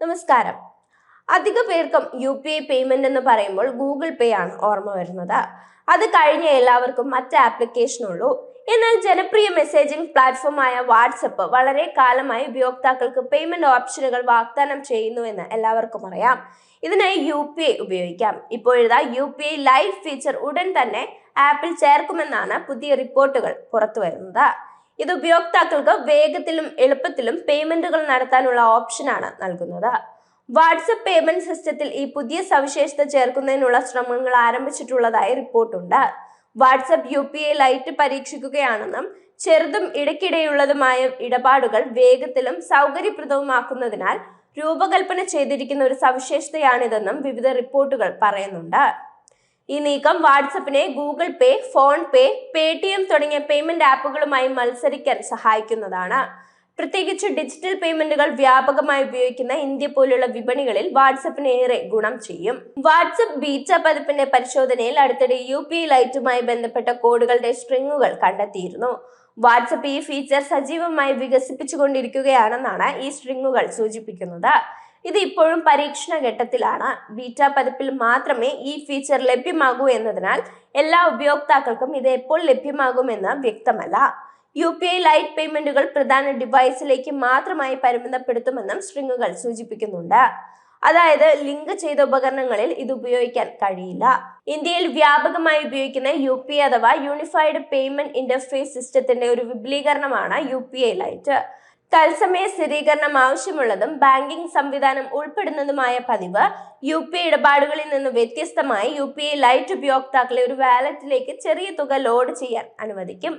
നമസ്കാരം. അധിക പേർക്കും യു പി ഐ പേയ്മെന്റ് എന്ന് പറയുമ്പോൾ ഗൂഗിൾ പേ ആണ് ഓർമ്മ വരുന്നത്. അത് കഴിഞ്ഞ എല്ലാവർക്കും മറ്റ് ആപ്ലിക്കേഷനുള്ളൂ എന്നാൽ ജനപ്രിയ മെസ്സേജിംഗ് പ്ലാറ്റ്ഫോമായ വാട്സപ്പ് വളരെ കാലമായി ഉപയോക്താക്കൾക്ക് പേയ്മെന്റ് ഓപ്ഷനുകൾ വാഗ്ദാനം ചെയ്യുന്നുവെന്ന് എല്ലാവർക്കും അറിയാം. ഇതിനായി യു പി ഐ ഉപയോഗിക്കാം. ഇപ്പോഴിതാ U P I live feature ഉടൻ തന്നെ ആപ്പിൽ ചേർക്കുമെന്നാണ് പുതിയ റിപ്പോർട്ടുകൾ പുറത്തു വരുന്നത്. ഇത് ഉപയോക്താക്കൾക്ക് വേഗത്തിലും എളുപ്പത്തിലും പേയ്മെന്റുകൾ നടത്താനുള്ള ഓപ്ഷനാണ് നൽകുന്നത്. വാട്സപ്പ് പേയ്മെന്റ് സിസ്റ്റത്തിൽ ഈ പുതിയ സവിശേഷത ചേർക്കുന്നതിനുള്ള ശ്രമങ്ങൾ ആരംഭിച്ചിട്ടുള്ളതായി റിപ്പോർട്ടുണ്ട്. WhatsApp U P I lite പരീക്ഷിക്കുകയാണെന്നും ചെറുതും ഇടയ്ക്കിടെയുള്ളതുമായ ഇടപാടുകൾ വേഗത്തിലും സൗകര്യപ്രദവുമാക്കുന്നതിനാൽ രൂപകൽപ്പന ചെയ്തിരിക്കുന്ന ഒരു സവിശേഷതയാണിതെന്നും വിവിധ റിപ്പോർട്ടുകൾ പറയുന്നുണ്ട്. ഈ നീക്കം വാട്സപ്പിനെ Google Pay PhonePe Paytm തുടങ്ങിയ പേയ്മെന്റ് ആപ്പുകളുമായി മത്സരിക്കാൻ സഹായിക്കുന്നതാണ്. പ്രത്യേകിച്ച് ഡിജിറ്റൽ പേയ്മെന്റുകൾ വ്യാപകമായി ഉപയോഗിക്കുന്ന ഇന്ത്യ പോലുള്ള വിപണികളിൽ വാട്സപ്പിന് ഏറെ ഗുണം ചെയ്യും. വാട്സപ്പ് ബീറ്റ പതിപ്പിന്റെ പരിശോധനയിൽ അടുത്തിടെ യു പി ലൈറ്റുമായി ബന്ധപ്പെട്ട കോഡുകളുടെ സ്ട്രിങ്ങുകൾ കണ്ടെത്തിയിരുന്നു. വാട്സപ്പ് ഈ ഫീച്ചർ സജീവമായി വികസിപ്പിച്ചുകൊണ്ടിരിക്കുകയാണെന്നാണ് ഈ സ്ട്രിങ്ങുകൾ സൂചിപ്പിക്കുന്നത്. ഇത് ഇപ്പോഴും പരീക്ഷണ ഘട്ടത്തിലാണ് ബീറ്റ പതിപ്പിൽ മാത്രമേ ഈ ഫീച്ചർ ലഭ്യമാകൂ എന്നതിനാൽ എല്ലാ ഉപയോക്താക്കൾക്കും ഇത് എപ്പോൾ ലഭ്യമാകുമെന്ന് വ്യക്തമല്ല. യു പി ഐ ലൈറ്റ് പേയ്മെന്റുകൾ പ്രധാന ഡിവൈസിലേക്ക് മാത്രമായി പരിമിതപ്പെടുത്തുമെന്നും സ്ട്രിങ്ങുകൾ സൂചിപ്പിക്കുന്നുണ്ട്. അതായത് ലിങ്ക് ചെയ്ത ഉപകരണങ്ങളിൽ ഇത് ഉപയോഗിക്കാൻ കഴിയില്ല. ഇന്ത്യയിൽ വ്യാപകമായി ഉപയോഗിക്കുന്ന യു പി അഥവാ യൂണിഫൈഡ് പേയ്മെന്റ് ഇന്റർഫേസ് സിസ്റ്റത്തിന്റെ ഒരു വിപുലീകരണമാണ് യു പി ഐ ലൈറ്റ്. തത്സമയ സ്ഥിരീകരണം ആവശ്യമുള്ളതും ബാങ്കിംഗ് സംവിധാനം ഉൾപ്പെടുന്നതുമായ പതിവ് യു പി ഇടപാടുകളിൽ നിന്ന് വ്യത്യസ്തമായി യു പി ഐ ലൈറ്റ് ഉപയോക്താക്കളെ ഒരു വാലറ്റിലേക്ക് ചെറിയ തുക ലോഡ് ചെയ്യാൻ അനുവദിക്കും.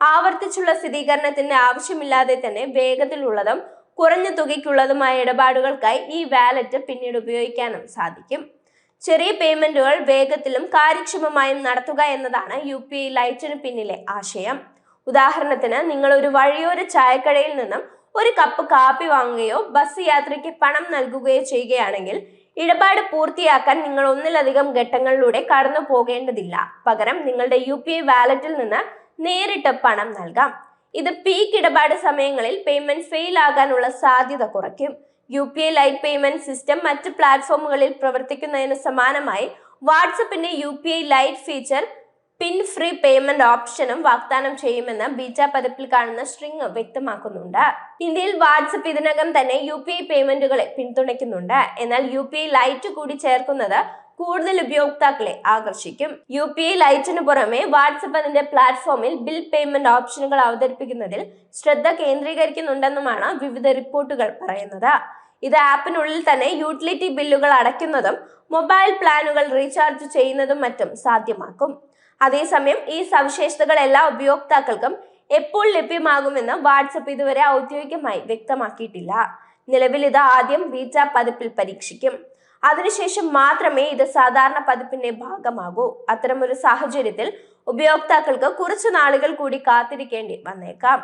ആവർത്തിച്ചുള്ള സ്ഥിരീകരണത്തിന്റെ ആവശ്യമില്ലാതെ തന്നെ വേഗത്തിലുള്ളതും കുറഞ്ഞ തുകയ്ക്കുള്ളതുമായ ഇടപാടുകൾക്കായി ഈ വാലറ്റ് പിന്നീട് ഉപയോഗിക്കാനും സാധിക്കും. ചെറിയ പേയ്മെന്റുകൾ വേഗത്തിലും കാര്യക്ഷമമായും നടത്തുക എന്നതാണ് യു പി ഐ ലൈറ്റിന് പിന്നിലെ ആശയം. ഉദാഹരണത്തിന് നിങ്ങൾ ഒരു വഴിയോര ചായക്കടയിൽ നിന്നും ഒരു കപ്പ് കാപ്പി വാങ്ങുകയോ ബസ് യാത്രയ്ക്ക് പണം നൽകുകയോ ചെയ്യുകയാണെങ്കിൽ ഇടപാട് പൂർത്തിയാക്കാൻ നിങ്ങൾ ഒന്നിലധികം ഘട്ടങ്ങളിലൂടെ കടന്നു പോകേണ്ടതില്ല. പകരം നിങ്ങളുടെ യു പി ഐ വാലറ്റിൽ നിന്ന് നേരിട്ട് പണം നൽകാം. ഇത് പീക്ക് ഇടപാട് സമയങ്ങളിൽ പേയ്മെന്റ് ഫെയിൽ ആകാനുള്ള സാധ്യത കുറയ്ക്കും. U P I lite payment system മറ്റ് പ്ലാറ്റ്ഫോമുകളിൽ പ്രവർത്തിക്കുന്നതിന് സമാനമായി വാട്സപ്പിന്റെ U P I lite feature pin free payment ഓപ്ഷനും വാഗ്ദാനം ചെയ്യുമെന്ന് ബീറ്റ പതിപ്പിൽ കാണുന്ന സ്ട്രിങ് വ്യക്തമാക്കുന്നുണ്ട്. ഇന്ത്യയിൽ വാട്സപ്പ് ഇതിനകം തന്നെ യു പി ഐ പേയ്മെന്റുകളെ പിന്തുണയ്ക്കുന്നുണ്ട്. എന്നാൽ യു പി ഐ ലൈറ്റ് കൂടി ചേർക്കുന്നത് കൂടുതൽ ഉപയോക്താക്കളെ ആകർഷിക്കും. യു പി ഐ ലൈറ്റിന് പുറമെ വാട്സപ്പ് അതിന്റെ പ്ലാറ്റ്ഫോമിൽ ബിൽ പേയ്മെന്റ് ഓപ്ഷനുകൾ അവതരിപ്പിക്കുന്നതിൽ ശ്രദ്ധ കേന്ദ്രീകരിക്കുന്നുണ്ടെന്നുമാണ് വിവിധ റിപ്പോർട്ടുകൾ പറയുന്നത്. ഇത് ആപ്പിനുള്ളിൽ തന്നെ യൂട്ടിലിറ്റി ബില്ലുകൾ അടയ്ക്കുന്നതും മൊബൈൽ പ്ലാനുകൾ റീചാർജ് ചെയ്യുന്നതും മറ്റും സാധ്യമാക്കും. അതേസമയം ഈ സവിശേഷതകൾ എല്ലാ ഉപയോക്താക്കൾക്കും എപ്പോൾ ലഭ്യമാകുമെന്ന് വാട്സപ്പ് ഇതുവരെ ഔദ്യോഗികമായി വ്യക്തമാക്കിയിട്ടില്ല. നിലവിൽ ഇത് ആദ്യം ബീറ്റ പതിപ്പിൽ പരീക്ഷിക്കും. അതിനുശേഷം മാത്രമേ ഇത് സാധാരണ പതിപ്പിന്റെ ഭാഗമാകൂ. അത്തരമൊരു സാഹചര്യത്തിൽ ഉപയോക്താക്കൾക്ക് കുറച്ചു നാളുകൾ കൂടി കാത്തിരിക്കേണ്ടി വന്നേക്കാം.